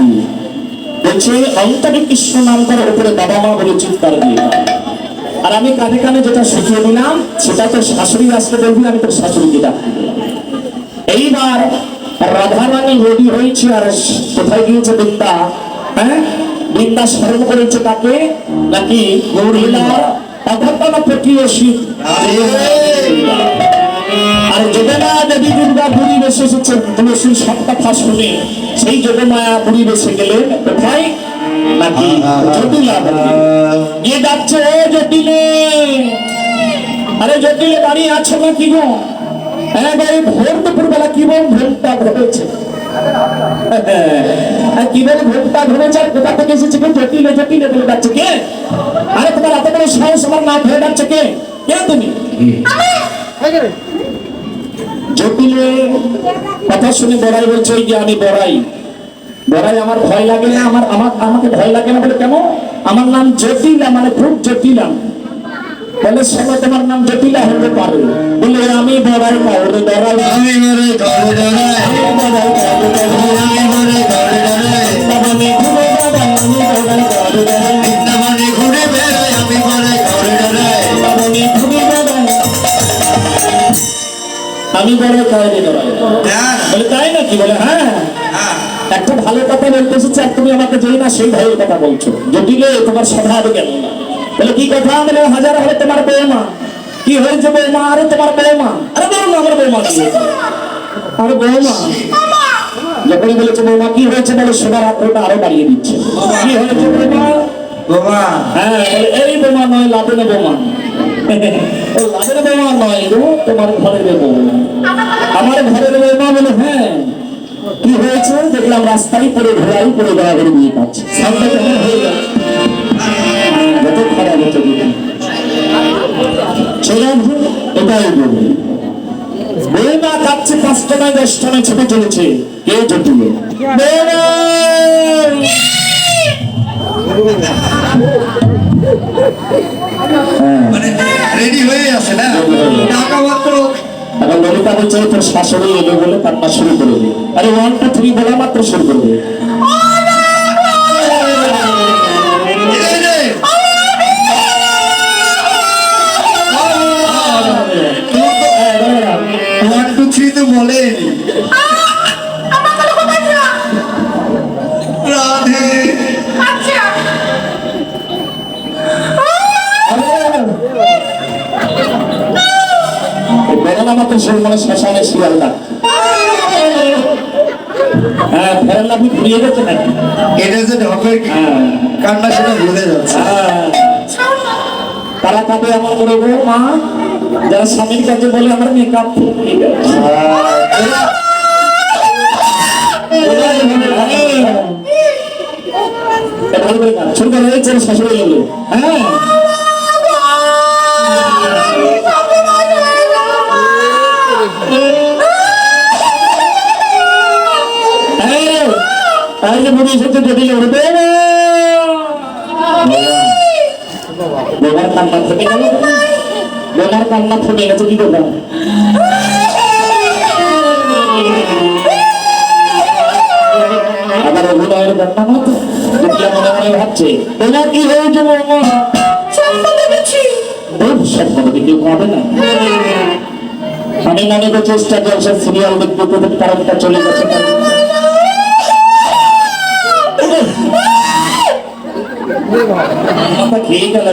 দিয়ে বলছে অন্তরে কৃষ্ণ নাম উপরে বাবা মা বলে চিৎকার দিয়ে আর আমি কানে কানে যেটা শিখিয়ে সেটা তো শাশুড়ি বলবি, আমি তোর শাশুড়িকে ডাকি এইবার রাধারানী রেডি হয়েছে আর কোথায় গিয়েছে বৃন্দা হ্যাঁ? বৃন্দা স্মরণ করেছে তাকে নাকি অঘটনা প্রক্রিয় শিব আর যোগমায়া দেবী দুর্গা বুড়ি এসেছে তুলসীর সব কথা শুনে সেই যোগমায়া বুড়ি বেশে কোথায়? নাকি জটিলা গিয়ে যাচ্ছে ও জটিলে আরে জটিলে দাঁড়িয়ে আছো না কি গো? হ্যাঁ ভাই ভোর কি বল ভোরটা ঘটেছে হ্যাঁ, কি বলে ভোরটা ঘটেছে আর কোথা থেকে এসেছে কে জটিলে জটিলে বলে কে? আরে তোমার এত বড় সাহস আমার না ধরে যাচ্ছে কে? কে তুমি? কথা শুনে বড়াই বলছে যে আমি বড়াই। বড়াই আমার ভয় লাগে না আমার আমার আমাকে ভয় লাগে না। বলে কেন? আমার নাম জটিলা মানে খুব জটিলা। বলে সবাই তোমার নাম জটিলা হতে পারে। বলে আমি বড়াই কাউরে বড়াই আমি মরে ঘরে দাঁড়াই আমি বড়াই কাউরে বড়াই আমি কাউরে বড়াই হ্যাঁ। বলে তাই নাকি? বলে হ্যাঁ। হ্যাঁ। একটা ভালো কথা বলতে এসেছে আর তুমি আমাকে যেই না সেই ভাইয়ের কথা বলছো। জটিলে তোমার স্বভাব গেল না। বলে কি কথা? বলে হাজার হলে তোমার বৌমা। কি হয়েছে বৌমা? আরে তোমার বৌমা। আরে বলো না আমার বৌমা কি? আরে বৌমা। যখনই বলেছে বৌমা কি হয়েছে বলে সোনার আগ্রহটা আরও বাড়িয়ে দিচ্ছে। কি হয়েছে বৌমা? বাবা হ্যাঁ এই বোমা নয় লাদেনে বোমা। ও লাদেনে বোমা নয় গো, তোমার ঘরের বোমা আমার ঘরের বোমা বলে হ্যাঁ। কি হয়েছে? দেখলাম রাস্তায় ঘোড়াই পড়ে দেওয়া করে নিয়ে পাচ্ছে সামনে কেমন হয়ে গেল। যত খারাপ হতো দিদি এটাই বলি। বৌমা কাচ্ছে পাঁচটা নয়, দশটা নয়, ছুটে চলেছে। কে জটিলে? বৌমা রেডি হয়ে আছে না? এখন ললিতা বলছে, তোর শাশুড়ি এলো বলে তার শুরু করে দিই আরে ওয়ান টু থ্রি বলা মাত্র শুরু করে দে। মানে শ্মশানে শিয়াল হ্যাঁ ফেরান আপনি ঘুরিয়ে গেছে নাকি? এটা যে ঢপের হ্যাঁ। কান্না সেটা ভুলে যাচ্ছে। হ্যাঁ। তারা কাঁদে আমার মনে গো মা? যারা স্বামীর কাছে বলে আমার মেকআপ শুরু করে শাশুড়ি হ্যাঁ। যে বুড়ি এসেছে যদি উঠবে বোমার কান্না গেল। থেকে গেছে কি করলাম আবার অভিনয়ের কান্না মতো। যেটা মনে মনে ভাবছে তোমার কি হয়েছে স্বপ্ন হবে না। আমি মনে চেষ্টা করছে সিরিয়াল দেখতে তোদের কারণটা চলে গেছে। আমার ভাঙা পেটে দাবা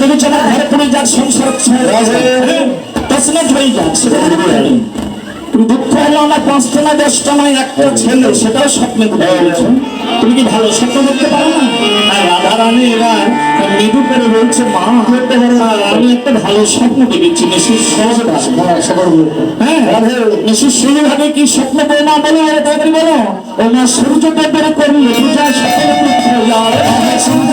বিবেচনা ঘরে পড়ে যাক সংসার তসনাজ হয়ে যাক সেটা দুঃখ হলো না পাঁচটা দশটা নয় একটা ছেলে সেটাও স্বপ্নে তুমি কি ভালো স্বপ্ন দেখতে পারো না? হ্যাঁ নিশুর সহজভাবে হ্যাঁ, কি স্বপ্ন বলে না সূর্যটা বেড়ে করলে সূর্য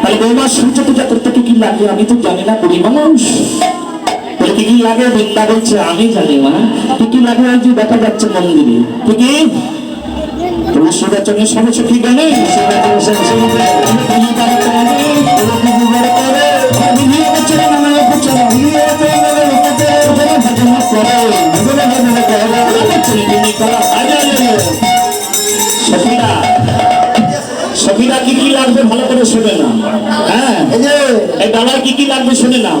তাহলে বৌমা সূর্য পূজা করতে কি লাগে আমি তো জানি না বুড়ি মানুষ। কি কি লাগে? বৃন্দা বলছে আমি জানি মা। কি কি লাগে দেখা যাচ্ছে মন্দিরে। সমস্যা জানে না না না না না লাগবে ভালো করে শুনে না হ্যাঁ? এই দাদার কি কি লাগবে শুনে নাও।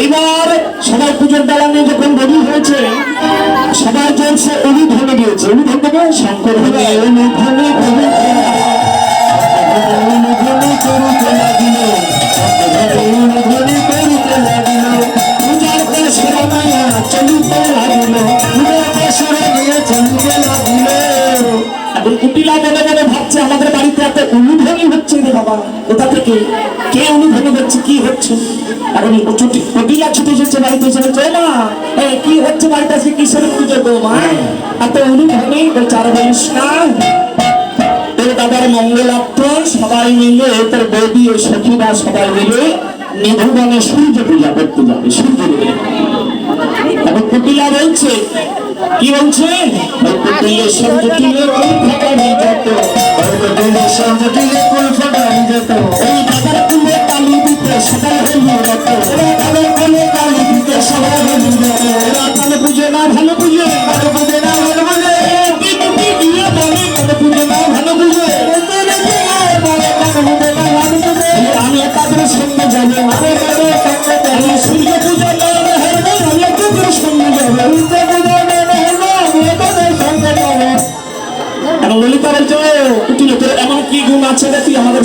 এইবার সবাই পুজোর ডালা নিয়ে যখন রেডি হয়েছে সবাই চলছে অনুধ্বনি দিয়েছে। অনুধ্বনি দেবে শঙ্কর হবে অনুধ্বনি অনুধ্বনি অনুধ্বনি করুতে লাগিল অনুধ্বনি করুতে লাগিল। পূজার দেশে মায়া চলিতে লাগিল। পূজার দেশে নিয়ে চলিতে লাগিল। এখন কুটিলা মনে মনে ভাবছে আমাদের বাড়িতে এত অনুধ্বনি হচ্ছে রে বাবা কোথা থেকে কে অনুধ্বনি হচ্ছে কি হচ্ছে? এখন ছুটি কুটিলা ছুটে এসেছে বাড়িতে এসে বলছে "ও কি হচ্ছে বাড়িতে? আজকে কিসের পুজো গো মা? এত অনুধ্বনি বলছে বলিস না তোর দাদার মঙ্গলার্থ সবাই মিলে তোর বৌদি ও সখীরা সবাই মিলে নিধুবনে সূর্য পূজা করতে যাবে সূর্য এখন কুটিলা বলছে কি বলছে ওই সঙ্গে তুলে ফুল ফাটানি যত। ওই সঙ্গে সূর্য তুলে ফাটানি যত। এই দাদার কুলে কালি দিতে সবাই হলো রত দাদার কুলে কালি দিতে সবাই হলো এরা কালে পুজো না ভালো পুজো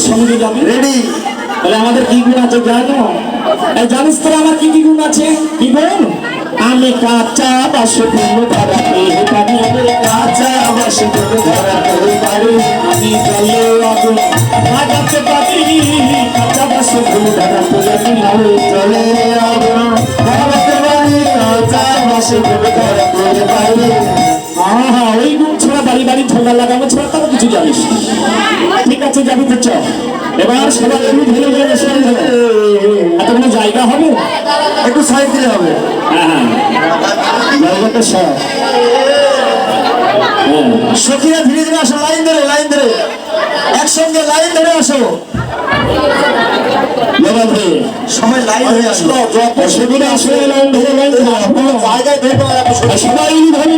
সঙ্গে যাবি? রেডি তাহলে আমাদের কি গুণ আছে জানো? এই জানিস তোর আমার কি কি গুণ আছে? কি গুণ? আমি কাঁচা বাসে ফুল ধরাতে পারি আমি কাঁচা বাসে ফুল ধরাতে পারি আমি জলে আগুন লাগাতে পারি। কাঁচা বাসে ফুল ধরাতে পারি জলে আগুন লাগাতে পারি। কাঁচা বাসে ফুল ধরাতে পারি আহা ওই গুণ বাড়ি বাড়ি ঝোলা লাগানো ছাড়া তারা কিছু জানিস। ঠিক আছে যাবি তো চ। এবার সবাই একটু ধীরে ধীরে সরে যাবে এত কোনো জায়গা হবে? একটু সাইড দিলে হবে। হ্যাঁ হ্যাঁ। জায়গাটা সব। হ্যাঁ। সখীরা ধীরে ধীরে আসো লাইন ধরে লাইন ধরে। একসঙ্গে লাইন ধরে আসো। সবাই লাইন ধরে আসো। যত সেগুলো আসবে লাইন ধরে লাইন ধরে। জায়গায় আর সবাই ধরি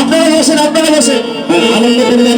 আপনারা বসেন আপনারা বসেন। আনন্দ পরিবার